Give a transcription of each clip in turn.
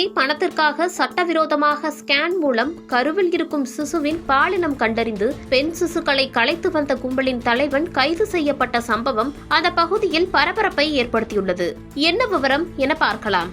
தாயை பணத்திற்காக சட்டவிரோதமாக ஸ்கேன் மூலம் கருவில் இருக்கும் சிசுவின் பாலினம் கண்டறிந்து பெண் சிசுக்களை கலைத்து வந்த கும்பலின் தலைவன் கைது செய்யப்பட்ட சம்பவம் அந்த பகுதியில் பரபரப்பை ஏற்படுத்தியுள்ளது. என்ன விவரம் என பார்க்கலாம்.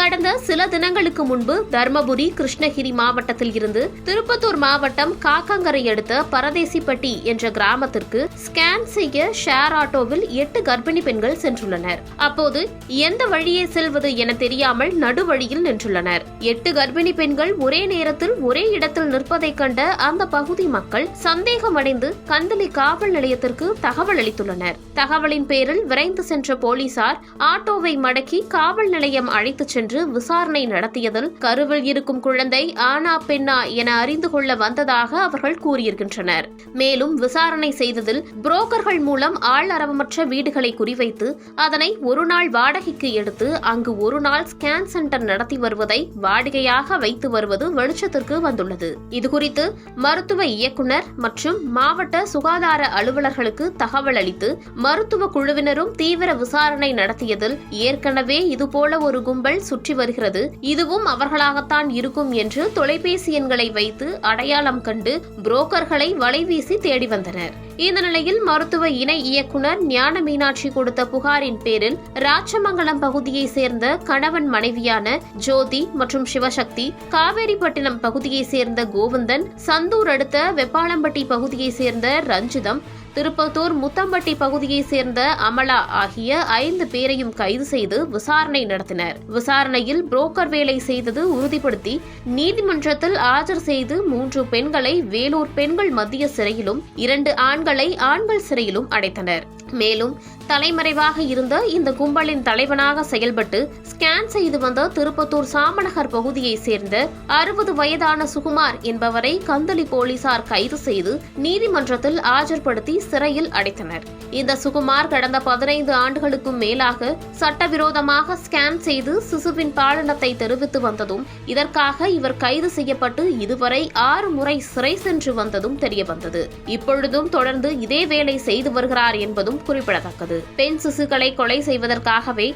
கடந்த சில தினங்களுக்கு முன்பு தர்மபுரி கிருஷ்ணகிரி மாவட்டத்தில் இருந்து திருப்பத்தூர் மாவட்டம் காக்கங்கரை அடுத்த பரதேசிப்பட்டி என்ற கிராமத்திற்கு ஸ்கேன் செய்ய ஷேர் ஆட்டோவில் எட்டு கர்ப்பிணி பெண்கள் சென்றுள்ளனர். அப்போது எந்த வழியே செல்வது என தெரியாமல் நடுவழியில் நின்றுள்ளனர். எட்டு கர்ப்பிணி பெண்கள் ஒரே நேரத்தில் ஒரே இடத்தில் நிற்பதைக் கண்ட அந்த பகுதி மக்கள் சந்தேகமடைந்து கந்தளி காவல் நிலையத்திற்கு தகவல் அளித்துள்ளனர். தகவலின் பேரில் விரைந்து சென்ற போலீசார் ஆட்டோவை மடக்கி காவல் நிலையம் அழைத்துச் சென்று விசாரணை நடத்தியதில் கருவில் இருக்கும் குழந்தை ஆனா பெண்ணா என அறிந்து கொள்ள வந்ததாக அவர்கள் கூறியிருக்கின்றனர். மேலும் விசாரணை செய்ததில் புரோக்கர்கள் மூலம் ஆள் அரவமற்ற வீடுகளை குறிவைத்து அதனை ஒரு நாள் வாடகைக்கு எடுத்து அங்கு ஒரு நாள் ஸ்கேன் சென்டர் நடத்தி வருவதை வாடகையாக வைத்து வருவது வெளிச்சத்திற்கு வந்துள்ளது. இதுகுறித்து மருத்துவ இயக்குனர் மற்றும் மாவட்ட சுகாதார அலுவலர்களுக்கு தகவல் அளித்து மருத்துவ குழுவினரும் தீவிர விசாரணை நடத்தியதில் ஏற்கனவே இதுபோல ஒரு கும்பல் சுற்றி வருகிறது. இதுவும் அவர்களாகத்தான் இருக்கும் என்று தொலைபேசி எண்களை வைத்து அடையாளம் கண்டு புரோக்கர்களை வலைவீசி தேடி வந்தனர். இந்த நிலையில் மருத்துவ இணை இயக்குனர் ஞான மீனாட்சி கொடுத்த புகாரின் பேரில் ராச்சமங்கலம் பகுதியைச் சேர்ந்த கணவன் மனைவியான ஜோதி மற்றும் சிவசக்தி காவேரிப்பட்டினம் பகுதியைச் சேர்ந்த கோவிந்தன் சந்தூர் அடுத்த வெப்பாளம்பட்டி பகுதியைச் சேர்ந்த ரஞ்சிதம் திருப்பத்தூர் முத்தம்பட்டி பகுதியைச் சேர்ந்த அமலா ஆகிய ஐந்து பேரையும் கைது செய்து விசாரணை நடத்தினர். விசாரணையில் புரோக்கர் வேலை செய்தது உறுதிப்படுத்தி நீதிமன்றத்தில் ஆஜர் செய்து மூன்று பெண்களை வேலூர் பெண்கள் மத்திய சிறையிலும் இரண்டு ஆண்கள் ஆண்கள் சிறையிலும் அடைத்தனர். மேலும் தலைமறைவாக இருந்த இந்த கும்பலின் தலைவனாக செயல்பட்டு ஸ்கேன் செய்து வந்த திருப்பத்தூர் சாமநகர் பகுதியைச் சேர்ந்த அறுபது வயதான சுகுமார் என்பவரை கந்தளி போலீசார் கைது செய்து நீதிமன்றத்தில் ஆஜர்படுத்தி சிறையில் அடைத்தனர். இந்த சுகுமார் கடந்த பதினைந்து ஆண்டுகளுக்கும் மேலாக சட்டவிரோதமாக ஸ்கேன் செய்து சிசுவின் பாலினத்தை தெரிவித்து வந்ததும் இதற்காக இவர் கைது செய்யப்பட்டு இதுவரை ஆறு முறை சிறை சென்று வந்ததும் தெரியவந்தது. இப்பொழுதும் தொடர்ந்து இதே வேலை செய்து வருகிறார் என்பதும் குறிப்பிடத்தக்கது. பெண் சிசுக்களை கொலை செய்வதற்காகவே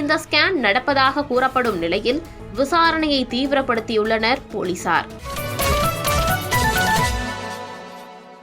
இந்த ஸ்கேன் நடப்பதாக கூறப்படும் நிலையில் விசாரணையை தீவிரப்படுத்தியுள்ளனர் போலீசார்.